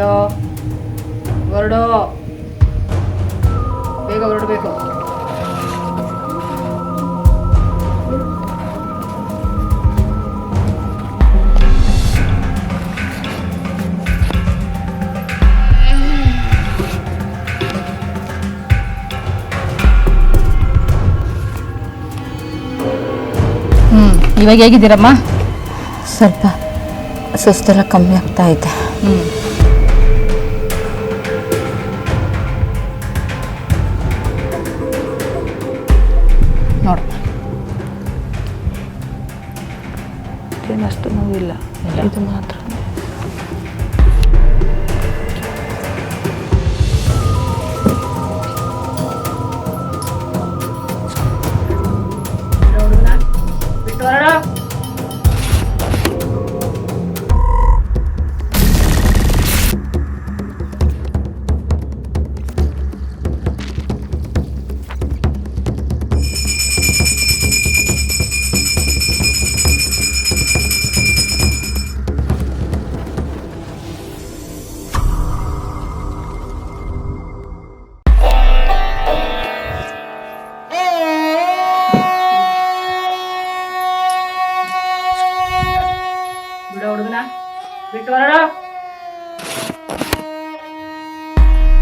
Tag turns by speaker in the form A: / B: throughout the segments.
A: ಬಿಡೋ ಹೊರಡು. ಬೇಗ ಹೊರಡಬೇಕು. ಹ್ಞೂ ಇವಾಗ ಹೇಗಿದ್ದೀರಮ್ಮ?
B: ಸ್ವಲ್ಪ ಸುಸ್ತೆಲ್ಲ ಕಮ್ಮಿ ಆಗ್ತಾ ಇದೆ.
A: ಹ್ಞೂ
B: ಏನಷ್ಟು ನೋವಿಲ್ಲ ಇದು
A: ಬಿಟ್ಟು ಹೊರಡ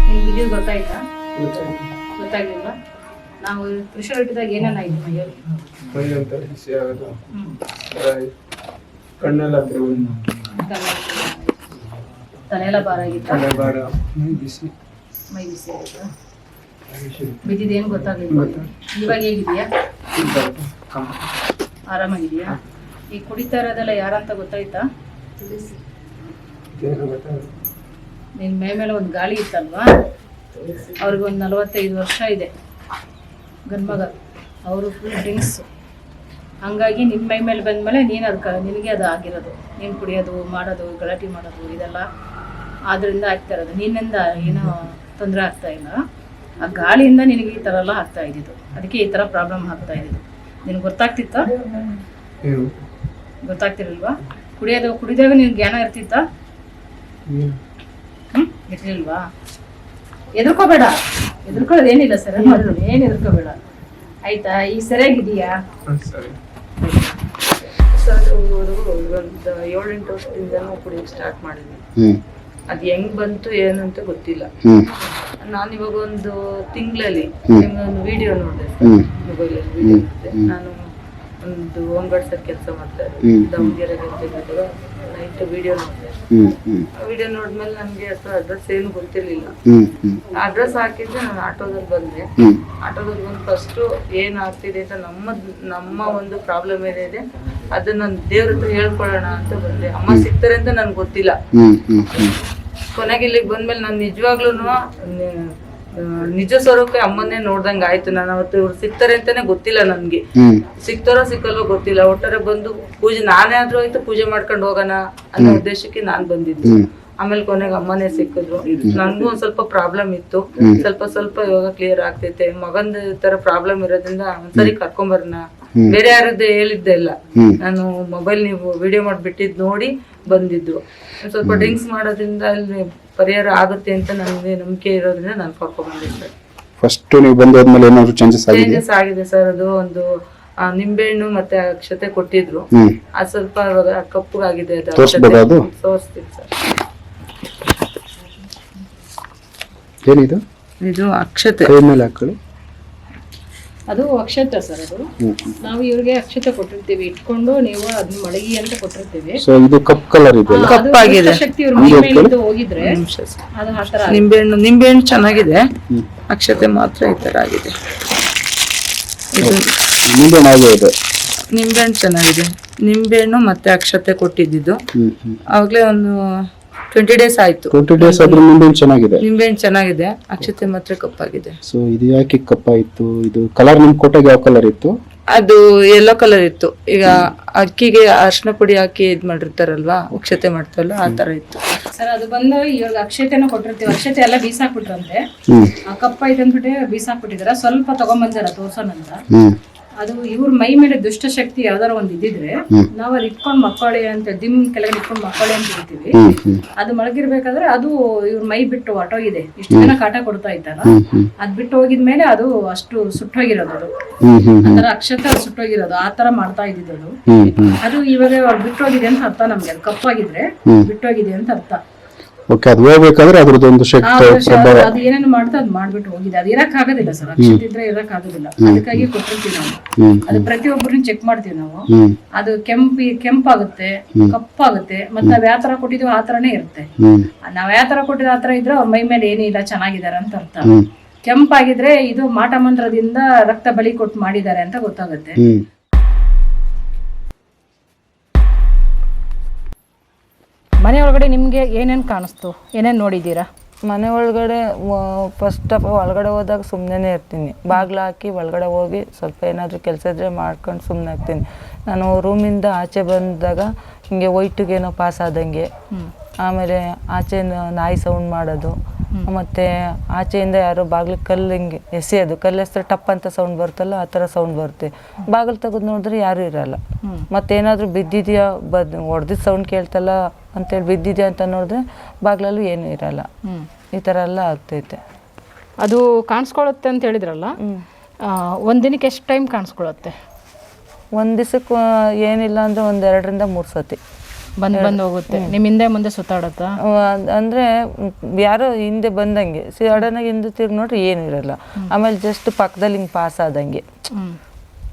A: ನಿಮ್ಗೆ ವಿದ್ಯುತ್ ಗೊತ್ತಾಯ್ತಾ? ಗೊತ್ತಾಗ್ಲಿಲ್ವಾ? ನಾವು ಮೈಯಲ್ಲಿ
C: ಅಂತ ಬಿಸಿ ಆಗೋದು.
A: ಹ್ಮ್.
C: ಕಣ್ಣೆಲ್ಲ
A: ತಲೆಯೆಲ್ಲ ಭಾರ ಆಗಿತ್ತ?
C: ತಲೆ ಮೈ ಬಿಸಿ.
A: ಮೈ ಬಿಸಿ ಆಯ್ತಾ? ಬಿದ್ದಿದ್ದೇನು ಗೊತ್ತಾಗ್ಲಿಲ್ಲ ಇವಾಗ ಹೇಗಿದೆಯಾ. ಆರಾಮಾಗಿದೆಯಾ ಈ ಕುಡಿತಾ ಇರೋದೆಲ್ಲ ಯಾರಂತ ಗೊತ್ತಾಯ್ತಾ. ನಿನ್ನ ಮೈ ಮೇಲೆ ಒಂದು ಗಾಳಿ ಇತ್ತಲ್ವಾ? ಅವ್ರಿಗೆ ಒಂದು ನಲವತ್ತೈದು ವರ್ಷ ಇದೆ. ಗಂಡ್ಮಗ ಅವರು ಫುಲ್ ಡ್ರಿಂಕ್ಸ್ ಹಂಗಾಗಿ ನಿಮ್ಮ ಮೈ ಮೇಲೆ ಬಂದಮೇಲೆ ನೀನು ಅದಕ್ಕೆ ನಿನಗೆ ಅದು ಆಗಿರೋದು. ನೀನು ಕುಡಿಯೋದು ಮಾಡೋದು ಗಲಾಟೆ ಮಾಡೋದು ಇದೆಲ್ಲ ಆದ್ದರಿಂದ ಆಗ್ತಾ ಇರೋದು. ನಿನ್ನಿಂದ ಏನೋ ತೊಂದರೆ ಆಗ್ತಾ ಇಲ್ಲ. ಆ ಗಾಳಿಯಿಂದ ನಿನಗೆ ಈ ಥರ ಎಲ್ಲ ಆಗ್ತಾ ಇದ್ದಿದ್ದು. ಅದಕ್ಕೆ ಈ ಥರ ಪ್ರಾಬ್ಲಮ್ ಆಗ್ತಾ ಇದ್ದಿದ್ದು. ನಿನಗೆ ಗೊತ್ತಾಗ್ತಿತ್ತಾ? ಗೊತ್ತಾಗ್ತಿರಲ್ವಾ? ಕುಡಿಯೋದು ಕುಡಿದಾಗ ನಿನ್ಗೆ ಜ್ಞಾನ ಇರ್ತಿತ್ತಾ? ಇರ್ಲಿಲ್ವಾ? ಎದುರ್ಕೋಬೇಡ. ಎದುರ್ಕೊಳ್ಳೋದು ಏನಿಲ್ಲ ಸರ್ ಏನು ಎದುರ್ಕೋಬೇಡ. ಆಯ್ತಾ? ಈಗ ಸರಿಯಾಗಿದೆಯಾ
C: ಸರಿ.
D: ಸರ್ ಒಂದು ಏಳೆಂಟು ವರ್ಷದಿಂದನೂ ಕುಡಿಯೋಕೆ ಸ್ಟಾರ್ಟ್ ಮಾಡಿದ್ವಿ.
E: ಹ್ಮ್.
D: ಅದು ಹೆಂಗ್ ಬಂತು ಏನು ಅಂತ ಗೊತ್ತಿಲ್ಲ.
E: ಹ್ಮ್.
D: ನಾನು ಇವಾಗ ಒಂದು ತಿಂಗಳಲ್ಲಿ ನಿಮ್ಗೊಂದು ವಿಡಿಯೋ ನೋಡಿದೆ.
E: ಹ್ಮ್.
D: ಮೊಬೈಲಲ್ಲಿ ವಿಡಿಯೋ
E: ಹ್ಮ್.
D: ನೋಡಿದೆ.
E: ಹ್ಮ್.
D: ನಾನು ಒಂದು ಹೋಮ್ಗಾರ್ಡ್ಸಲ್ಲಿ ಕೆಲಸ ಮಾಡ್ತಾ. ಇದ್ದೆ ದಾವಣಗೆರೆಗೆ ಇದ್ದಾಗ ವಿಡಿಯೋ ನೋಡಿದೆ. ವಿಡಿಯೋ ನೋಡಿದ್ಮೇಲೆ ನನಗೆ ಅಷ್ಟು ಅಡ್ರೆಸ್ ಏನು ಗೊತ್ತಿರಲಿಲ್ಲ. ಅಡ್ರೆಸ್ ಹಾಕಿದ್ರೆ ನಾನು ಆಟೋದಲ್ಲಿ ಬಂದೆ. ಆಟೋದಲ್ಲಿ ಬಂದು ಫಸ್ಟು ಏನಾಗ್ತಿದೆ ಅಂತ ನಮ್ಮ ನಮ್ಮ ಒಂದು ಪ್ರಾಬ್ಲಮ್ ಏನಿದೆ ಅದನ್ನ ನಾನು ದೇವ್ರ ಹತ್ರ ಹೇಳ್ಕೊಳ್ಳೋಣ ಅಂತ ಬಂದೆ. ಅಮ್ಮ ಸಿಗ್ತಾರೆ ಅಂತ ನನ್ಗೆ ಗೊತ್ತಿಲ್ಲ. ಕೊನೆಗೆ ಇಲ್ಲಿಗೆ ಬಂದ್ಮೇಲೆ ನಾನು ನಿಜವಾಗ್ಲೂ ನಿಜ ಸ್ವರೂಪಕ್ಕೆ ಅಮ್ಮನ್ನೇ ನೋಡ್ದಂಗ ಆಯ್ತು. ನಾನು ಅವತ್ತು ಇವ್ರು ಸಿಗ್ತಾರೆ ಅಂತಾನೆ ಗೊತ್ತಿಲ್ಲ ನನ್ಗೆ.
E: ಸಿಕ್ತಾರೋ
D: ಸಿಗ್ತಾರೋ ಸಿಕ್ಕಲ್ವೋ ಗೊತ್ತಿಲ್ಲ. ಒಟ್ಟಾರೆ ಬಂದು ಪೂಜೆ ನಾನೇ ಆದ್ರೂ ಆಯ್ತು ಪೂಜೆ ಮಾಡ್ಕೊಂಡು ಹೋಗೋಣ ಅನ್ನೋ ಉದ್ದೇಶಕ್ಕೆ ನಾನ್ ಬಂದಿದ್ದೆ. ಆಮೇಲೆ ಕೊನೆಗೆ ಅಮ್ಮನೇ ಸಿಕ್ಕಿದ್ರು. ನನ್ಗೂ ಒಂದ್ ಸ್ವಲ್ಪ ಪ್ರಾಬ್ಲಮ್ ಇತ್ತು. ಸ್ವಲ್ಪ ಸ್ವಲ್ಪ ಇವಾಗ ಕ್ಲಿಯರ್ ಆಗ್ತೈತೆ. ಮಗಂದ ತರ ಪ್ರಾಬ್ಲಮ್ ಇರೋದ್ರಿಂದ ಒಂದ್ಸರಿ ಕರ್ಕೊಂಬರ್ನ ಬೇರೆ ಯಾರದ್ದು ಹೇಳಿದ್ದೆ ಇಲ್ಲ. ನಾನು ಮೊಬೈಲ್ ನೀವು ವಿಡಿಯೋ ಮಾಡ್ಬಿಟ್ಟಿದ್ ನೋಡಿ ಬಂದಿದ್ರು. ಸ್ವಲ್ಪ ಡ್ರಿಂಕ್ಸ್ ಮಾಡೋದ್ರಿಂದ ಅಲ್ಲಿ ಪರಿಹಾರ ಆಗುತ್ತೆ ಅಂತ ನನಗೆ ನಂಬಿಕೆ ಇರೋದ್ರಿಂದ ನಾನು ಕರ್ಕೊಂಡ್ ಸರ್.
E: ಫಸ್ಟ್ ನೀವು ಬಂದು ಹೋದ್ಮೇಲೆ ಏನಾದ್ರು ಚೇಂಜಸ್ ಆಗಿದೆ?
D: ಚೇಂಜಸ್ ಆಗಿದೆ ಸರ್. ಅದು ಒಂದು ಆ, ನಿಂಬೆಹಣ್ಣು ಮತ್ತೆ ಅಕ್ಷತೆ ಕೊಟ್ಟಿದ್ರು.
E: ಆ
D: ಅದು ಸ್ವಲ್ಪ ಇವಾಗ ಕಪ್ಪಗಾಗಿದೆ ಅದು
E: ತೋರ್ಸ್ಬೋದಾ ಅದು?
D: ತೋರಿಸ್ತೀನಿ ಸರ್.
E: ಏನಿದು?
D: ಇದು ಅಕ್ಷತೆ.
E: ಕೈ ಮೇಲೆ ಹಾಕೊಳ್ಳಿ
A: ಅದು ಅಕ್ಷತೆ ಸರ್ ಅದು. ನಾವು ಇವ್ರಿಗೆ ಅಕ್ಷತೆ ಕೊಟ್ಟಿರ್ತೀವಿ. ಇಟ್ಕೊಂಡು ನೀವು ಅದನ್ನ ಮಳಗಿ ಅಂತ ಕೊಟ್ಟಿರ್ತೀವಿ.
E: ಸೊ ಇದು ಕಪ್ ಕಲರ್ ಇದೆಯಲ್ಲ
A: ಅದು
D: ಕಪ್ಪಾಗಿದೆ.
A: ಶಕ್ತಿ ಇವ್ರ ಮೈ ಮೇಲಿಂದ ಹೋಗಿದ್ರೆ. ಅದು ಆ ಥರ
D: ನಿಂಬೆಹಣ್ಣು ನಿಂಬೆಹಣ್ಣು ಚೆನ್ನಾಗಿದೆ. ಅಕ್ಷತೆ ಮಾತ್ರ ಈ ತರ ಆಗಿದೆ. ಇದು
E: ನಿಂಬೆ ಹಾಗೆ ಇದೆ.
D: ನಿಂಬೆಹಣ್ಣು ಚೆನ್ನಾಗಿದೆ. ನಿಂಬೆಹಣ್ಣು ಮತ್ತೆ ಅಕ್ಷತೆ ಕೊಟ್ಟಿದ್ದಿದ್ದು.
E: ಹ್ಮ್
D: ಒಂದು ಟ್ವೆಂಟಿ ಡೇಸ್ ಆಯ್ತು.
E: ಟ್ವೆಂಟಿ ಡೇಸ್ ಆದ್ರೂ ನಿಂಬೆಹಣ್ಣು ಚೆನ್ನಾಗಿದೆ?
D: ನಿಂಬೆಹಣ್ಣು ಚೆನ್ನಾಗಿದೆ? ಅಕ್ಷತೆ ಮಾತ್ರ ಕಪ್ಪಾಗಿದೆ.
E: ಸೊ ಇದು ಯಾಕೆ ಕಪ್ಪಾಯಿತು? ಇದು ಕಲರ್ ನಿಮ್ ಕೊಟ್ಟಾಗ ಯಾವ ಕಲರ್ ಇತ್ತು?
D: ಅದು ಯೆಲ್ಲೋ ಕಲರ್ ಇತ್ತು. ಈಗ ಅಕ್ಕಿಗೆ ಅರ್ಶಿನ ಪುಡಿ ಹಾಕಿ ಇದ್ ಮಾಡಿರ್ತಾರಲ್ವಾ? ಅಕ್ಷತೆ ಮಾಡ್ತಾರಲ್ಲ ಆ ತರ ಇತ್ತು.
A: ಸರ್ ಅದು ಬಂದು ಇವಾಗ ಅಕ್ಷತೆನ ಕೊಟ್ಟಿರ್ತೀವಿ. ಅಕ್ಷತೆ ಎಲ್ಲ ಬೀಸಾಕ್ಬಿಟ್ರಂತೆ. ಆ ಕಪ್ಪ ಐತೆ ಅಂದ್ಬಿಟ್ಟು ಬೀಸಾಕ್ಬಿಟ್ಟಿದಾರ ಸ್ವಲ್ಪ ತಗೊಂಬಂದಾರ ತೋರ್ಸೋಣ ಅಂತ
E: ಹ್ಮ್.
A: ಅದು ಇವ್ರ ಮೈ ಮೇಲೆ ದುಷ್ಟಶಕ್ತಿ ಯಾವ್ದಾರ ಒಂದ್ ಇದ್ದಿದ್ರೆ ನಾವ್ ಅದ್ ಇಟ್ಕೊಂಡ್ ಮಕ್ಕಳಿ ಅಂತ ದಿಮ್ ಕೆಳಗಡೆ ಇಟ್ಕೊಂಡ್ ಮಕ್ಕಳಿ ಅಂತ ಹೇಳ್ತೀವಿ. ಅದು ಮಳಗಿರ್ಬೇಕಾದ್ರೆ ಅದು ಇವ್ರ ಮೈ ಬಿಟ್ಟು ಹೊಟ್ಟೋಗಿದೆ ಇಷ್ಟು ಜನ ಕಾಟ ಕೊಡ್ತಾ ಇತ್ತಲ್ಲ ಅದ್ ಬಿಟ್ಟು ಹೋಗಿದ್ಮೇಲೆ ಅದು ಅಷ್ಟು ಸುಟ್ಟೋಗಿರೋದು ಅದು. ಆತರ ಅಕ್ಷತ ಸುಟ್ಟೋಗಿರೋದು ಆತರ ತರ ಮಾಡ್ತಾ ಇದ್ದಿದ್ದು ಅದು. ಇವಾಗ ಅವ್ರು ಬಿಟ್ಟೋಗಿದೆ ಅಂತ ಅರ್ಥ ನಮ್ಗೆ. ಅದು ಕಪ್ಪಾಗಿದ್ರೆ ಬಿಟ್ಟೋಗಿದೆ ಅಂತ ಅರ್ಥ.
E: ಓಕೆ ಅದು ಹೋಗ್ಬೇಕಾದ್ರೆ ಅದ್ರದ್ದೊಂದು ಶಕ್ತಿ ಪ್ರಭಾವ.
A: ಅದು ಏನೇನು ಮಾಡ್ತಾ ಅದು ಮಾಡ್ಬಿಟ್ಟು ಹೋಗಿದೆ. ಅದು ಇರಕ್ ಆಗೋದಿಲ್ಲ ಸರ್ ಅಕ್ಷತೆ ಇದ್ರೆ ಇರಕ್ ಆಗೋದಿಲ್ಲ. ಅದಕ್ಕಾಗಿ ಕೊಟ್ಟಿರ್ತೀವಿ ನಾವು. ಅದು ಪ್ರತಿಯೊಬ್ಬರನ್ನ ಚೆಕ್ ಮಾಡ್ತೀವಿ ನಾವು. ಅದು ಕೆಂಪಿ ಕೆಂಪಾಗುತ್ತೆ ಕಪ್ಪಾಗುತ್ತೆ ಮತ್ತೆ ನಾವ್ ಯಾವ ತರ ಕೊಟ್ಟಿದೀವಿ ಆ ತರನೇ ಇರುತ್ತೆ. ನಾವ್ ಯಾವ ತರ ಕೊಟ್ಟಿರೋ ಆ ತರ ಇದ್ರೆ ಅವ್ರ ಮೈ ಮೇಲೆ ಏನಿಲ್ಲ ಚೆನ್ನಾಗಿದ್ದಾರೆ ಅಂತ ಅರ್ಥ. ಕೆಂಪಾಗಿದ್ರೆ ಇದು ಮಾಟ ಮಂತ್ರದಿಂದ ರಕ್ತ ಬಲಿ ಕೊಟ್ಟು ಮಾಡಿದ್ದಾರೆ ಅಂತ ಗೊತ್ತಾಗುತ್ತೆ. ಮನೆ ಒಳಗಡೆ ನಿಮಗೆ ಏನೇನು ಕಾಣಿಸ್ತು? ಏನೇನು ನೋಡಿದ್ದೀರಾ?
D: ಮನೆ ಒಳಗಡೆ ಫಸ್ಟ್ ಆಫ್ ಒಳಗಡೆ ಹೋದಾಗ ಸುಮ್ಮನೆ ಇರ್ತೀನಿ. ಬಾಗಿಲು ಹಾಕಿ ಒಳಗಡೆ ಹೋಗಿ ಸ್ವಲ್ಪ ಏನಾದರೂ ಕೆಲಸ ಇದ್ದರೆ ಮಾಡ್ಕೊಂಡು ಸುಮ್ಮನೆ ಆಗ್ತೀನಿ ನಾನು ರೂಮಿಂದ ಆಚೆ ಬಂದಾಗ ಹಿಂಗೆ ವೈಟಿಗೇನೋ ಪಾಸ್ ಆದಂಗೆ. ಆಮೇಲೆ ಆಚೆ ನಾಯಿ ಸೌಂಡ್ ಮಾಡೋದು. ಮತ್ತು ಆಚೆಯಿಂದ ಯಾರೋ ಬಾಗಿಲು ಕಲ್ಲು ಹಿಂಗೆ ಎಸೆಯೋದು ಕಲ್ಲು ಎಸ್ರೆ ಟಪ್ ಅಂತ ಸೌಂಡ್ ಬರುತ್ತಲ್ಲ ಆ ಥರ ಸೌಂಡ್ ಬರುತ್ತೆ. ಬಾಗಿಲು ತೆಗೆದು ನೋಡಿದ್ರೆ ಯಾರು ಇರಲ್ಲ. ಮತ್ತೇನಾದರೂ ಬಿದ್ದಿದೆಯಾ ಬದ್ ಹೊಡೆದಿದ್ದ ಸೌಂಡ್ ಕೇಳ್ತಲ್ಲ ಅಂತೇಳಿ ಬಿದ್ದಿದೆಯಾ ಅಂತ ನೋಡಿದ್ರೆ ಬಾಗಿಲಲ್ಲೂ ಏನೂ ಇರಲ್ಲ. ಈ ಥರ ಎಲ್ಲ ಆಗ್ತೈತೆ.
A: ಅದು ಕಾಣಿಸ್ಕೊಳ್ಳುತ್ತೆ ಅಂತ ಹೇಳಿದ್ರಲ್ಲ? ಒಂದ್ ದಿನಕ್ಕೆ ಎಷ್ಟು ಟೈಮ್ ಕಾಣಿಸ್ಕೊಳತ್ತೆ
D: ಒಂದು ದಿವಸಕ್ಕೆ ಏನಿಲ್ಲ ಅಂದರೆ ಒಂದು ಎರಡರಿಂದ ಮೂರು ಸತಿ
A: ಬಂದ್ ಬಂದ್ ಹೋಗುತ್ತೆ. ನಿಮ್ ಹಿಂದೆ ಮುಂದೆ ಸುತ್ತಾಡತ್ತಾ?
D: ಅಹ್ ಅಂದ್ರೆ ಯಾರೋ ಹಿಂದೆ ಬಂದಂಗೆ ಸಡನ್ನಾಗಿ ಹಿಂದೆ ತಿರ್ಗಿ ನೋಡ್ರಿ ಏನು ಇರಲ್ಲ. ಆಮೇಲೆ ಜಸ್ಟ್ ಪಕ್ಕದಲ್ಲಿ ಹಿಂಗೆ ಪಾಸ್ ಆದಂಗೆ.
A: ಹ್ಮ್.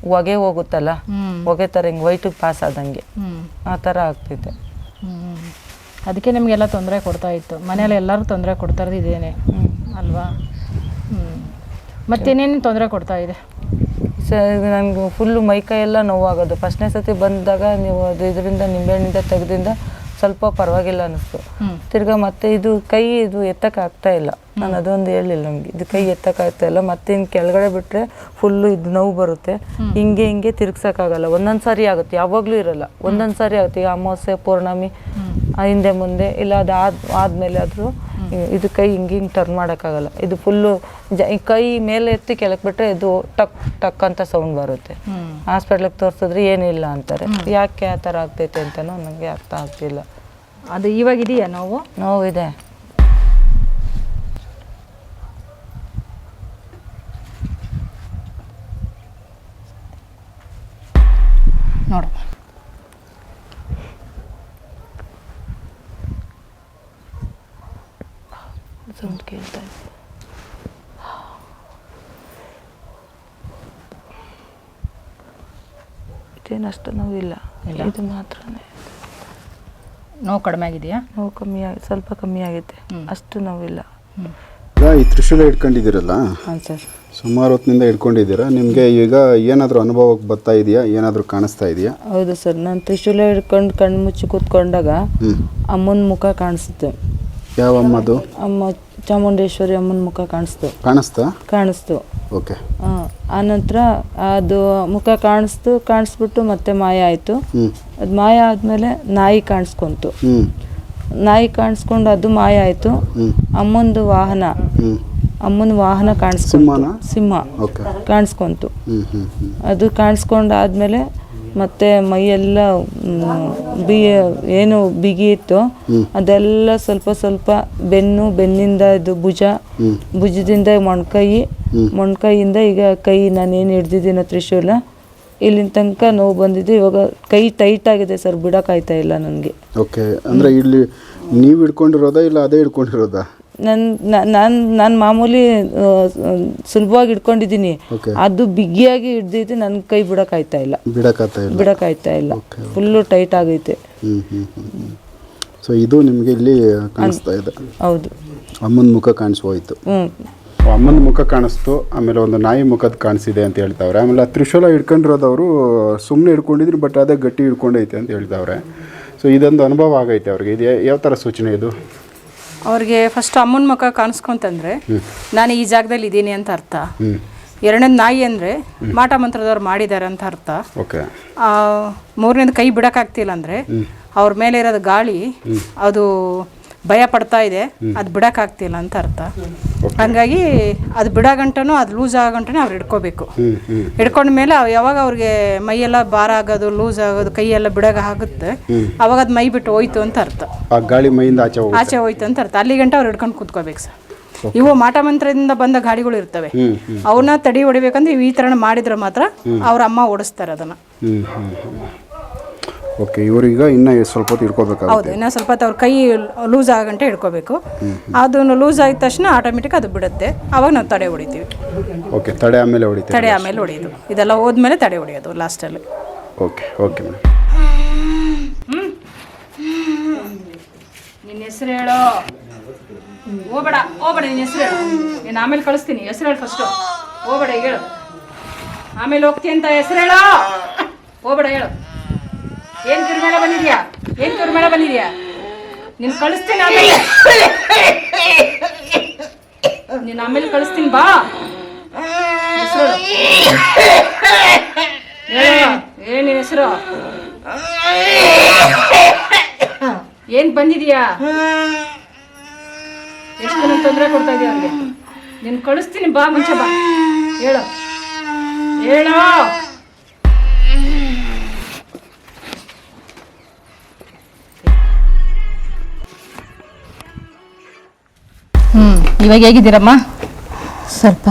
D: ಹೊಗೆ ಹೋಗುತ್ತಲ್ಲ?
A: ಹ್ಮ್.
D: ಹೊಗೆ ಥರ ಹಿಂಗೆ ವೈಟಿಗೆ ಪಾಸ್ ಆದಂಗೆ.
A: ಹ್ಮ್.
D: ಆ ಥರ ಆಗ್ತೈತೆ
A: ಹ್ಮ್ ಅದಕ್ಕೆ ನಿಮಗೆಲ್ಲ ತೊಂದರೆ ಕೊಡ್ತಾ ಇತ್ತು. ಮನೇಲಿ ಎಲ್ಲರೂ ತೊಂದರೆ ಕೊಡ್ತಾ ಇದೇನೆ ಅಲ್ವಾ? ಹ್ಮ್. ಮತ್ತೇನೇನು ತೊಂದರೆ ಕೊಡ್ತಾ ಇದೆ?
D: ಸ ನನಗೆ ಫುಲ್ಲು ಮೈಕೈ ಎಲ್ಲ ನೋವಾಗೋದು. ಫಸ್ಟ್ನೇ ಸತಿ ಬಂದಾಗ ನೀವು ಅದು ಇದರಿಂದ ನಿಂಬೆಹಣ್ಣಿಂದ ತೆಗೆದಿಂದ ಸ್ವಲ್ಪ ಪರವಾಗಿಲ್ಲ ಅನ್ನಿಸ್ತು. ತಿರ್ಗಾ ಮತ್ತೆ ಇದು ಕೈ ಇದು ಎತ್ತಕ್ಕೆ ಆಗ್ತಾ ಇಲ್ಲ. ನಾನು ಅದೊಂದು ಹೇಳಿಲ್ಲ ನಮಗೆ. ಇದು ಕೈ ಎತ್ತಕ್ಕೆ ಆಗ್ತಾ ಇಲ್ಲ. ಮತ್ತೆ ಇನ್ನು ಕೆಳಗಡೆ ಬಿಟ್ಟರೆ ಫುಲ್ಲು ಇದು ನೋವು ಬರುತ್ತೆ. ಹಿಂಗೆ ಹಿಂಗೆ ತಿರ್ಗ್ಸೋಕ್ಕಾಗಲ್ಲ ಒಂದೊಂದು ಸಾರಿ ಆಗುತ್ತೆ. ಯಾವಾಗಲೂ ಇರಲ್ಲ. ಒಂದೊಂದು ಸಾರಿ ಆಗುತ್ತೆ. ಈಗ ಅಮಾವಾಸ್ಯೆ ಪೌರ್ಣಮಿ ಆ ಹಿಂದೆ ಮುಂದೆ ಇಲ್ಲ ಅದು ಆದ ಆದಮೇಲೆ ಆದರೂ ಇದು ಕೈ ಹಿಂಗೆ ಹಿಂಗೆ ಟರ್ನ್ ಮಾಡೋಕ್ಕಾಗಲ್ಲ. ಇದು ಫುಲ್ಲು ಜ ಕೈ ಮೇಲೆ ಎತ್ತಿ ಕೆಳಕ್ಕೆ ಬಿಟ್ಟರೆ ಇದು ಟಕ್ ಟಕ್ ಅಂತ ಸೌಂಡ್ ಬರುತ್ತೆ. ಹಾಸ್ಪಿಟ್ಲಿಗೆ ತೋರಿಸಿದ್ರೆ ಏನಿಲ್ಲ ಅಂತಾರೆ. ಯಾಕೆ ಆ ಥರ ಆಗ್ತೈತೆ ಅಂತಲೂ ನನಗೆ ಅರ್ಥ ಆಗ್ತಿಲ್ಲ.
A: ಅದು ಇವಾಗ ಇದೆಯಾ ನೋವು?
D: ನೋವಿದೆ
A: ನೋಡು.
D: ಸೌಂಡ್ ಕೇಳ್ತಾ ಇದೆ ಇದೇನು ಅಷ್ಟು ನೋವಿಲ್ಲ ಇದು ಮಾತ್ರನೇ
A: ನೋವು ಕಡಿಮೆ ಆಗಿದೆಯಾ
D: ನೋವು ಕಮ್ಮಿ ಆಗಿ ಸ್ವಲ್ಪ ಕಮ್ಮಿ ಆಗೈತೆ ಅಷ್ಟು ನೋವಿಲ್ಲ
E: ಈ ತ್ರಿಶೂಲ ಇಟ್ಕೊಂಡಿದ್ದೀರಲ್ಲ
D: ಹಾಂ ಸರ್
E: ಸುಮಾರು ಹೊತ್ತಿನಿಂದ ಇಟ್ಕೊಂಡಿದ್ದೀರಾ ನಿಮಗೆ ಈಗ ಏನಾದರೂ ಅನುಭವಕ್ಕೆ ಬರ್ತಾ ಇದೆಯಾ ಏನಾದರೂ ಕಾಣಿಸ್ತಾ ಇದೆಯಾ
D: ಹೌದು ಸರ್ ನಾನು ತ್ರಿಶೂಲ ಹಿಡ್ಕೊಂಡು ಕಣ್ಣು ಮುಚ್ಚಿ ಕೂತ್ಕೊಂಡಾಗ ಅಮ್ಮನ ಮುಖ ಕಾಣಿಸುತ್ತೆ
E: ಯಾವ ಅಮ್ಮದು
D: ಅಮ್ಮ ಚಾಮುಂಡೇಶ್ವರಿ ಅಮ್ಮನ ಮುಖ ಕಾಣಿಸ್ತು.
E: ಕಾಣಿಸ್ತಾ?
D: ಕಾಣಿಸ್ತು.
E: ಓಕೆ.
D: ಆ, ಆನಂತರ ಅದು ಮುಖ ಕಾಣಿಸ್ತು ಕಾಣಿಸ್ಬಿಟ್ಟು ಮತ್ತೆ ಮಾಯ ಆಯಿತು. ಅದು ಮಾಯ ಆದಮೇಲೆ ನಾಯಿ ಕಾಣಿಸ್ಕೊಂತು. ನಾಯಿ ಕಾಣಿಸ್ಕೊಂಡು ಅದು ಮಾಯ ಆಯಿತು. ಅಮ್ಮಂದು ವಾಹನ. ಅಮ್ಮನ ವಾಹನ ಕಾಣಿಸ್ಕೊಂತು. ಸಿಂಹ. ಕಾಣಿಸ್ಕೊಂತು. ಅದು ಕಾಣಿಸ್ಕೊಂಡಾದ್ಮೇಲೆ ಮತ್ತೆ ಮೈಯೆಲ್ಲ ಬಿ ಏನು ಬಿಗಿ ಇತ್ತು ಅದೆಲ್ಲ ಸ್ವಲ್ಪ ಸ್ವಲ್ಪ ಬೆನ್ನು ಬೆನ್ನಿಂದ ಇದು ಭುಜ ಭುಜದಿಂದ ಮೊಣ್ಕೈ ಮೊಣ್ಕೈಯಿಂದ ಈಗ ಕೈ ನಾನೇನು ಹಿಡ್ದಿದ್ದೀನೋ ತ್ರಿಶೂಲ ಇಲ್ಲಿನ ತನಕ ನೋವು ಬಂದಿದ್ದು ಇವಾಗ ಕೈ ಟೈಟ್ ಆಗಿದೆ ಸರ್ ಬಿಡೋಕ್ಕಾಯ್ತಾ ಇಲ್ಲ ನನಗೆ.
E: ಓಕೆ ಅಂದರೆ ಇಲ್ಲಿ ನೀವು ಹಿಡ್ಕೊಂಡಿರೋದಾ ಇಲ್ಲ ಅದೇ ಹಿಡ್ಕೊಂಡಿರೋದಾ?
D: ನನ್ನ ನಾನು ನಾನು ಮಾಮೂಲಿ ಸುಲಭವಾಗಿ
E: ಇಟ್ಕೊಂಡಿದ್ದೀನಿ
D: ಅದು ಬಿಗಿಯಾಗಿ ಹಿಡ್ದೈತೆ ನನ್ನ ಕೈ ಬಿಡೋಕ್ಕಾಯ್ತಾ ಇಲ್ಲ.
E: ಬಿಡಕ್ಕಾಗ್ತಾ ಇಲ್ಲ.
D: ಬಿಡೋಕ್ಕಾಯ್ತಾ ಇಲ್ಲ. ಫುಲ್ಲು ಟೈಟ್ ಆಗೈತೆ.
E: ಸೊ ಇದು ನಿಮಗೆ ಇಲ್ಲಿ ಕಾಣಿಸ್ತಾ ಇದೆ.
D: ಹೌದು.
E: ಅಮ್ಮನ ಮುಖ ಕಾಣಿಸ್ಬೋಯ್ತು
D: ಹ್ಞೂ
E: ಅಮ್ಮನ ಮುಖ ಕಾಣಿಸ್ತು ಆಮೇಲೆ ಒಂದು ನಾಯಿ ಮುಖದ ಕಾಣಿಸಿದೆ ಅಂತ ಹೇಳ್ತಾವ್ರೆ. ಆಮೇಲೆ ಆ ತ್ರಿಶೂಲ ಹಿಡ್ಕೊಂಡಿರೋದವರು ಸುಮ್ಮನೆ ಹಿಡ್ಕೊಂಡಿದ್ರು ಬಟ್ ಅದೇ ಗಟ್ಟಿ ಹಿಡ್ಕೊಂಡೈತೆ ಅಂತ ಹೇಳ್ತಾವ್ರೆ. ಸೊ ಇದೊಂದು ಅನುಭವ ಆಗೈತೆ ಅವ್ರಿಗೆ. ಇದು ಯಾವ ಥರ ಸೂಚನೆ ಇದು?
A: ಅವ್ರಿಗೆ ಫಸ್ಟ್ ಅಮ್ಮನ ಮುಖ ಕಾಣಿಸ್ಕೊಂತಂದ್ರೆ ನಾನು ಈ ಜಾಗದಲ್ಲಿ ಇದ್ದೀನಿ ಅಂತ ಅರ್ಥ.
E: ಎರಡನೇ
A: ಎರಡನೇದು ನಾಯಿ ಅಂದರೆ ಮಾಟ ಮಂತ್ರದವ್ರು ಮಾಡಿದ್ದಾರೆ ಅಂತ ಅರ್ಥ. ಮೂರನೇದು ಕೈ ಬಿಡೋಕ್ಕಾಗ್ತಿಲ್ಲ ಅಂದರೆ ಅವ್ರ ಮೇಲೆ ಇರೋದು ಗಾಳಿ ಅದು ಭಯ ಪಡ್ತಾ ಇದೆ ಅದು ಬಿಡೋಕ್ಕಾಗ್ತಿಲ್ಲ ಅಂತ ಅರ್ಥ. ಹಂಗಾಗಿ ಅದು ಬಿಡೋ ಗಂಟನೂ ಅದು ಲೂಸ್ ಆಗೋ ಗಂಟನೂ ಅವ್ರು ಹಿಡ್ಕೋಬೇಕು. ಹಿಡ್ಕೊಂಡ ಮೇಲೆ ಅವ್ ಯಾವಾಗ ಅವ್ರಿಗೆ ಮೈಯೆಲ್ಲ ಭಾರ ಆಗೋದು ಲೂಸ್ ಆಗೋದು ಕೈಯೆಲ್ಲ ಬಿಡಾಗ ಆಗುತ್ತೆ ಅವಾಗ ಅದು ಮೈ ಬಿಟ್ಟು ಹೋಯ್ತು ಅಂತ ಅರ್ಥ.
E: ಆ ಗಾಳಿ ಮೈಯಿಂದ ಆಚೆ ಹೋಗುತ್ತೆ.
A: ಆಚೆ ಹೋಯ್ತು ಅಂತ ಅರ್ಥ. ಅಲ್ಲಿ ಗಂಟೆ ಅವ್ರು ಹಿಡ್ಕೊಂಡು ಕೂತ್ಕೋಬೇಕು ಸರ್. ಇವು ಮಾಟ ಮಂತ್ರದಿಂದ ಬಂದ ಗಾಡಿಗಳು ಇರ್ತವೆ. ಅವನ್ನ ತಡಿ ಹೊಡಿಬೇಕಂದ್ರೆ ಇವು ಈ ಥರ ಮಾಡಿದ್ರೆ ಮಾತ್ರ ಅವ್ರ ಅಮ್ಮ ಓಡಿಸ್ತಾರೆ ಅದನ್ನ.
E: ಓಕೆ ಇವ್ರೀಗ ಇನ್ನೂ ಸ್ವಲ್ಪ ಹೊತ್ತು ಇಟ್ಕೋಬೇಕಾಗುತ್ತೆ
A: ಹೌದು ಇನ್ನೂ ಸ್ವಲ್ಪ ಹೊತ್ತು ಅವ್ರ ಕೈ ಲೂಸ್ ಆಗಂಟ ಹಿಡ್ಕೋಬೇಕು. ಅದನ್ನು ಲೂಸ್ ಆಗಿದ ತಕ್ಷಣ ಆಟೋಮೆಟಿಕ್ ಅದು ಬಿಡುತ್ತೆ. ಅವಾಗ ನಾವು ತಡೆ ಹೊಡಿತೀವಿ.
E: ಓಕೆ ತಡೆ ಆಮೇಲೆ ಹೊಡಿತೀವಿ
A: ತಡೆ ಆಮೇಲೆ ಹೊಡೆಯೋದು. ಇದೆಲ್ಲ ಹೋದ್ಮೇಲೆ ತಡೆ ಹೊಡೆಯೋದು ಲಾಸ್ಟಲ್ಲಿ
E: ಓಕೆ ಓಕೆ ಮೇಡಮ್.
A: ನಿನ್ನ ಹೆಸರು ಹೇಳೋ. ಹೋಗ್ಬೇಡ ಹೋಗ್ಬೇಡ ನಿನ್ನ ಹೆಸರು ಹೇಳು. ನೀನು ಆಮೇಲೆ ಕಳಿಸ್ತೀನಿ ಹೆಸರು ಹೇಳು ಫಸ್ಟು ಹೋಗ್ಬೇಡ ಹೇಳು. ಆಮೇಲೆ ಹೋಗ್ತೀನಿ ಅಂತ ಹೆಸರು ಹೇಳೋ. ಹೋಗ್ಬೇಡ ಹೇಳು. ಏನು ಕಿರುಮೇಳ ಬಂದಿದ್ಯಾ? ಏನ್ ಕಿರುಮೇಳ ಬಂದಿದ್ಯಾ? ನಿನ್ ಕಳಿಸ್ತೀನಿ ಆಮೇಲೆ. ನೀನ್ ಆಮೇಲೆ ಕಳಿಸ್ತೀನಿ, ಬಾ. ಏನ್ ಹೆಸರು. ಏನ್ ಬಂದಿದ್ಯಾ? ಎಷ್ಟು ದಿನ ತೊಂದರೆ ಕೊಡ್ತಾ ಇದೀಯ ಕಳಿಸ್ತೀನಿ, ಬಾ, ಮುಂಚೆ ಬಾ. ಹೇಳು. ಹೇಳು. ಇವಾಗ ಹೇಗಿದ್ದೀರಮ್ಮ?
B: ಸ್ವಲ್ಪ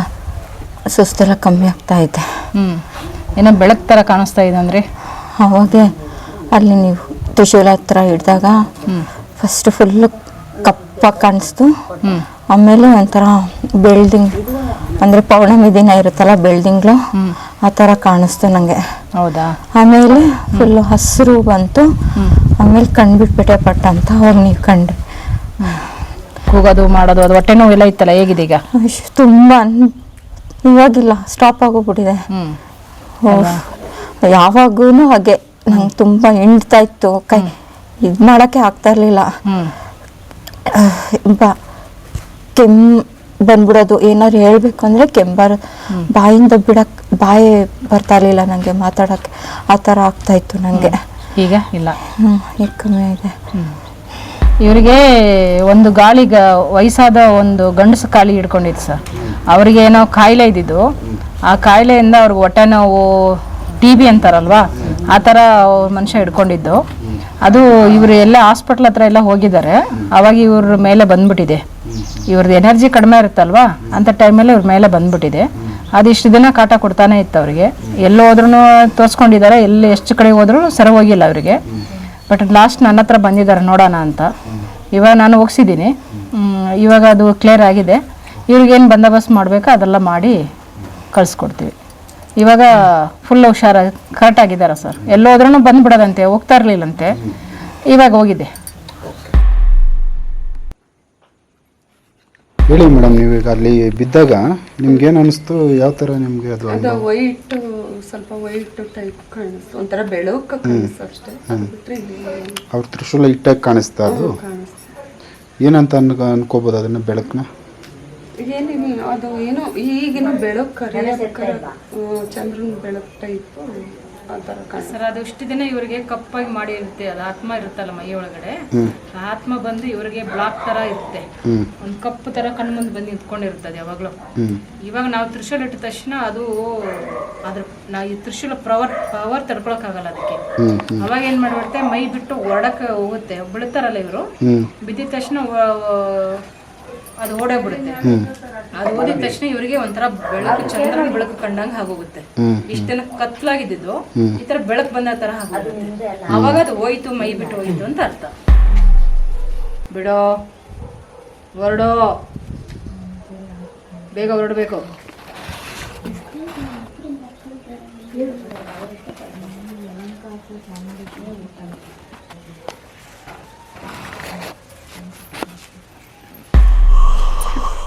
B: ಸುಸ್ತೆಲ್ಲ ಕಮ್ಮಿ ಆಗ್ತಾ ಇದೆ.
A: ಹ್ಞೂ ಏನೋ ಬೆಳಕು ಥರ ಕಾಣಿಸ್ತಾ ಇದೆ ಅಂದರೆ?
B: ಅವಾಗೆ ಅಲ್ಲಿ ನೀವು ತ್ರಿಶೂಲ ಹತ್ರ ಹಿಡಿದಾಗ ಫಸ್ಟ್ ಫುಲ್ಲು ಕಪ್ಪಾಗಿ ಕಾಣಿಸ್ತು. ಆಮೇಲೆ ಒಂಥರ ಬೆಳ್ದಿಂಗ್ ಅಂದರೆ ಪೌರ್ಣಮಿ ದಿನ ಇರುತ್ತಲ್ಲ ಬೆಳ್ದಿಂಗ್ಳು ಆ ಥರ ಕಾಣಿಸ್ತು ನನಗೆ
A: ಹೌದಾ?
B: ಆಮೇಲೆ ಫುಲ್ಲು ಹಸಿರು ಬಂತು. ಆಮೇಲೆ ಕಂಡುಬಿಟ್ಬಿಟ್ಟೆ ಪಟ್ಟ ಅಂತ ಅವಾಗ ನೀವು ಕಂಡ್ರಿ.
A: ಕೂಗೋದು ಮಾಡೋದು ಅದು ಹೊಟ್ಟೆ ನೋವು ಎಲ್ಲ ಇತ್ತಲ್ಲ ಹೇಗಿದೆ ಈಗ?
B: ಅಯ್ಯೋ, ತುಂಬ. ಅನ್- ಇವಾಗಿಲ್ಲ ಸ್ಟಾಪ್ ಆಗೋಗ್ಬಿಟ್ಟಿದೆ.
A: ಹ್ಮ್.
B: ಯಾವಾಗೂ ಹಾಗೆ. ನಂಗೆ ತುಂಬ ಹಿಂಡ್ತಾ ಇತ್ತು ಕೈ ಇದು ಮಾಡೋಕ್ಕೆ ಆಗ್ತಾ ಇರಲಿಲ್ಲ.
A: ಹ್ಮ್.
B: ಬಾ ಕೆಮ್ಮು ಬಂದ್ಬಿಡೋದು ಏನಾದ್ರು ಹೇಳಬೇಕು ಅಂದರೆ ಕೆಂಬರ್ ಬಾಯಿಂದ ಬಿಡಕ್ ಬಾಯಿ ಬರ್ತಾ ಇರಲಿಲ್ಲ ನನಗೆ ಮಾತಾಡೋಕ್ಕೆ. ಆ ಥರ ಆಗ್ತಾ ಇತ್ತು ನನಗೆ
A: ಈಗ? ಇಲ್ಲ.
B: ಹ್ಞೂ ಈಗ ಕಮ್ಮಿ ಇದೆ
A: ಇವರಿಗೆ ಒಂದು ಗಾಳಿಗ ವಯಸ್ಸಾದ ಒಂದು ಗಂಡಸು ಕಾಳಿ ಹಿಡ್ಕೊಂಡಿತ್ತು ಸರ್. ಅವರಿಗೆ ಏನೋ ಕಾಯಿಲೆ ಇದ್ದಿದ್ದು. ಆ ಕಾಯಿಲೆಯಿಂದ ಅವ್ರಿಗೆ ಹೊಟ್ಟೆ ನೋವು, ಟಿ ಬಿ ಅಂತಾರಲ್ವಾ? ಆ ಥರ ಮನುಷ್ಯ ಹಿಡ್ಕೊಂಡಿದ್ದು. ಅದು ಇವರು ಎಲ್ಲ ಹಾಸ್ಪಿಟ್ಲ್ ಹತ್ರ ಎಲ್ಲ ಹೋಗಿದ್ದಾರೆ. ಅವಾಗ ಇವ್ರ ಮೇಲೆ ಬಂದ್ಬಿಟ್ಟಿದೆ. ಇವ್ರದ್ದು ಎನರ್ಜಿ ಕಡಿಮೆ ಇರುತ್ತಲ್ವಾ? ಅಂಥ ಟೈಮಲ್ಲಿ ಇವ್ರ ಮೇಲೆ ಬಂದ್ಬಿಟ್ಟಿದೆ. ಅದಿಷ್ಟು ದಿನ ಕಾಟ ಕೊಡ್ತಾನೆ ಇತ್ತು ಅವರಿಗೆ. ಎಲ್ಲೋದ್ರೂ ತೋರಿಸ್ಕೊಂಡಿದ್ದಾರೆ. ಎಲ್ಲಿ ಎಷ್ಟು ಕಡೆ ಹೋದ್ರೂ ಸರಿ ಹೋಗಿಲ್ಲ ಅವರಿಗೆ. ಬಟ್ ಲಾಸ್ಟ್ ನನ್ನ ಹತ್ರ ಬಂದಿದ್ದಾರೆ, ನೋಡೋಣ ಅಂತ. ಇವಾಗ ನಾನು ಹೋಗ್ಸಿದ್ದೀನಿ. ಇವಾಗ ಅದು ಕ್ಲಿಯರ್ ಆಗಿದೆ. ಇವ್ರಿಗೇನು ಬಂದೋಬಸ್ತ್ ಮಾಡಬೇಕು ಅದೆಲ್ಲ ಮಾಡಿ ಕಳಿಸ್ಕೊಡ್ತೀವಿ. ಇವಾಗ ಫುಲ್ ಹುಷಾರಾಗಿ ಕರೆಕ್ಟ್ ಆಗಿದ್ದಾರೆ ಸರ್ ಎಲ್ಲೋದ್ರೂ ಬಂದ್ಬಿಡೋದಂತೆ, ಹೋಗ್ತಾ ಇರಲಿಲ್ಲಂತೆ. ಇವಾಗ ಹೋಗಿದೆ.
E: ಹೇಳಿ ಮೇಡಮ್ ನೀವೀಗ ಅಲ್ಲಿ ಬಿದ್ದಾಗ ನಿಮ್ಗೇನು ಅನಿಸ್ತು? ಯಾವ ಥರ ನಿಮಗೆ ಅದು
F: ಅದು ವೈಟ್ ಸ್ವಲ್ಪ ವೈಟ್ ಟೈಪ್ ಕಾಣಿಸ್ತು. ಒಂಥರ ಬೆಳಕು ಕಾಣಿಸ್ತು ಅಷ್ಟೇ. ಅದು ಬಿಟ್ರೆ ಇಲ್ಲಿ
E: ಅವ್ರ ತ್ರಿಶೂಲ ಇಟ್ಟಾಗ ಕಾಣಿಸ್ತಾ ಅದು?
F: ಕಾಣಿಸ್ತು.
E: ಏನಂತ ಅನ್ಕ ಅನ್ಕೋಬೋದು ಅದನ್ನು ಬೆಳಕನ್ನ
F: ಏನಿಲ್ಲ ಅದು ಏನೋ ಈಗಿನ ಬೆಳಕು ಕರೆ ಚಂದ್ರನ ಬೆಳಕು ಟೈಪ್
A: ಸರ್ ಅದು ಇಷ್ಟು ದಿನ ಇವರಿಗೆ ಕಪ್ಪಾಗಿ ಮಾಡಿ ಇರುತ್ತೆ. ಅದು ಆತ್ಮ ಇರುತ್ತಲ್ಲ ಮೈ ಒಳಗಡೆ. ಆತ್ಮ ಬಂದು ಇವರಿಗೆ ಬ್ಲಾಕ್ ತರ ಇರುತ್ತೆ. ಒಂದು ಕಪ್ಪು ತರ ಕಣ್ಣು ಮುಂದೆ ಬಂದು ನಿಂತ್ಕೊಂಡಿರ್ತದೆ ಯಾವಾಗ್ಲೂ. ಇವಾಗ ನಾವು ತ್ರಿಶೂಲ್ ಇಟ್ಟ ತಕ್ಷಣ ಅದು ಅದ್ರ ನಾವು ಈ ತ್ರಿಶೂಲ ಪವರ್ ಪವರ್ ತಡ್ಕೊಳಕ್ಕಾಗಲ್ಲ ಅದಕ್ಕೆ. ಅವಾಗ ಏನ್ ಮಾಡ್ಬಿಡುತ್ತೆ? ಮೈ ಬಿಟ್ಟು ಹೊರಡಕ್ ಹೋಗುತ್ತೆ. ಬೀಳ್ತಾರಲ್ಲ ಇವರು. ಬಿದ್ದಿದ ತಕ್ಷಣ ವ- ಓಡೇ ಬಿಡುತ್ತೆ ಅದು ಓದಿದ ತಕ್ಷಣ ಇವರಿಗೆ ಒಂಥರ ಬೆಳಕು ಚಂದ್ರ ಬೆಳಕು ಕಂಡಂಗೆ ಆಗೋಗುತ್ತೆ. ಇಷ್ಟೆಲ್ಲ ದಿನ ಕತ್ಲಾಗಿದ್ದು ಈ ತರ ಬೆಳಕು ಬಂದ ತರ ಆಗೋಗುತ್ತೆ. ಅವಾಗ ಅದು ಹೋಯ್ತು ಮೈ ಬಿಟ್ಟು ಹೋಯ್ತು ಅಂತ ಅರ್ಥ. ಬಿಡೋ ಹೊರಡೋ. ಬೇಗ ಹೊರಡಬೇಕು.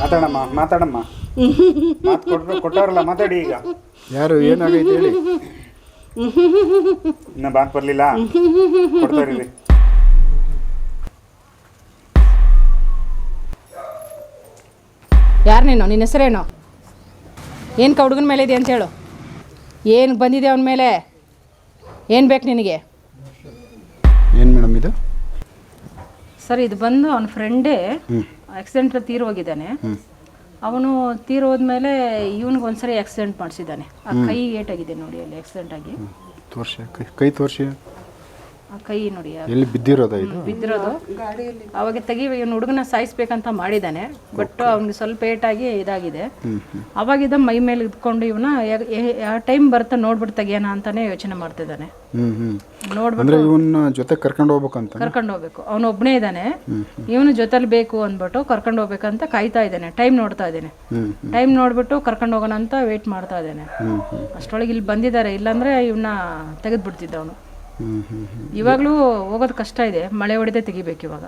G: ಮಾತಾಡಮ್ಮ ಮಾತಾಡಮ್ಮ. ಮಾತು ಕೊಟ್ಟವ್ರಲ್ಲ ಮಾತಾಡಿ ಈಗ.
E: ಯಾರು ಏನಾಗೈತೆ ಹೇಳಿ.
G: ಇನ್ನ ಬಾತ್ ಬರ್ಲಿಲ್ಲ. ಕೊಡ್ತಾರಿರಿ
A: ಯಾರು ನೀನು? ನಿನ್ನ ಹೆಸರೇನು? ಏನು ಹುಡುಗನ ಮೇಲೆ ಇದೆ ಅಂತ ಹೇಳು. ಏನು ಬಂದಿದೆ ಅವನ ಮೇಲೆ? ಏನು ಬೇಕು ನಿನಗೆ? ಸರ್ ಇದು ಬಂದು ಅವನ ಫ್ರೆಂಡೇ ಆಕ್ಸಿಡೆಂಟ್ ತೀರೋಗಿದ್ದಾನೆ. ಅವನು ತೀರೋದ್ಮೇಲೆ ಇವನಿಗೆ ಒಂದ್ಸರಿ ಆಕ್ಸಿಡೆಂಟ್ ಮಾಡಿಸಿದ್ದಾನೆ. ಆ ಕೈ ಏಟಾಗಿದೆ ನೋಡಿ ಅಲ್ಲಿ ಆಕ್ಸಿಡೆಂಟ್ ಆಗಿ.
E: ತೋರ್ಸಿ ಕೈ ತೋರಿಸಿ.
A: ಕೈ ನೋಡಿ.
E: ಎಲ್ಲಿ ಬಿದ್ದಿರೋದ ಇದು?
A: ಬಿದ್ದಿರೋದು. ಅವಾಗ ತೆಗಿ ಇವನು ಹುಡುಗನ ಸಾಯಿಸ್ಬೇಕಂತ ಮಾಡಿದ್ದಾನೆ ಬಟ್ ಅವ್ನಿಗೆ ಸ್ವಲ್ಪ ಏಟಾಗಿ ಇದಾಗಿದೆ. ಅವಾಗಿದ್ದ ಮೈ ಮೇಲೆ ಇದ್ಕೊಂಡು ಇವನ ಯಾವ ಟೈಮ್ ಬರುತ್ತೆ ನೋಡ್ಬಿಟ್ಟು ತೆಗಿಯೋಣ ಅಂತಾನೆ ಯೋಚನೆ ಮಾಡ್ತಿದ್ದಾನೆ ನೋಡ್ಬಿಟ್ಟು
E: ಇವನ ಜೊತೆ ಕರ್ಕೊಂಡು ಹೋಗ್ಬೇಕಂತ?
A: ಕರ್ಕೊಂಡು ಹೋಗ್ಬೇಕು. ಅವನು ಒಬ್ಬನೇ ಇದ್ದಾನೆ ಇವನು ಜೊತೆಲಿ ಬೇಕು ಅಂದ್ಬಿಟ್ಟು ಕರ್ಕೊಂಡು ಹೋಗ್ಬೇಕಂತ ಕಾಯ್ತಾ ಇದ್ದಾನೆ. ಟೈಮ್ ನೋಡ್ತಾ ಇದ್ದಾನೆ. ಟೈಮ್ ನೋಡ್ಬಿಟ್ಟು ಕರ್ಕೊಂಡು ಹೋಗೋಣ ಅಂತ ವೇಟ್ ಮಾಡ್ತಾ ಇದ್ದಾನೆ. ಅಷ್ಟೊಳಗೆ ಇಲ್ಲಿ ಬಂದಿದ್ದಾರೆ ಇಲ್ಲಾಂದ್ರೆ ಇವನ್ನ ತೆಗೆದ್ಬಿಡ್ತಿದ್ದ ಅವನು. ಇವಾಗಲೂ ಹೋಗೋದು ಕಷ್ಟ ಇದೆ. ಮಳೆ ಹೊಡೆದೇ ತೆಗಿಬೇಕು ಇವಾಗ.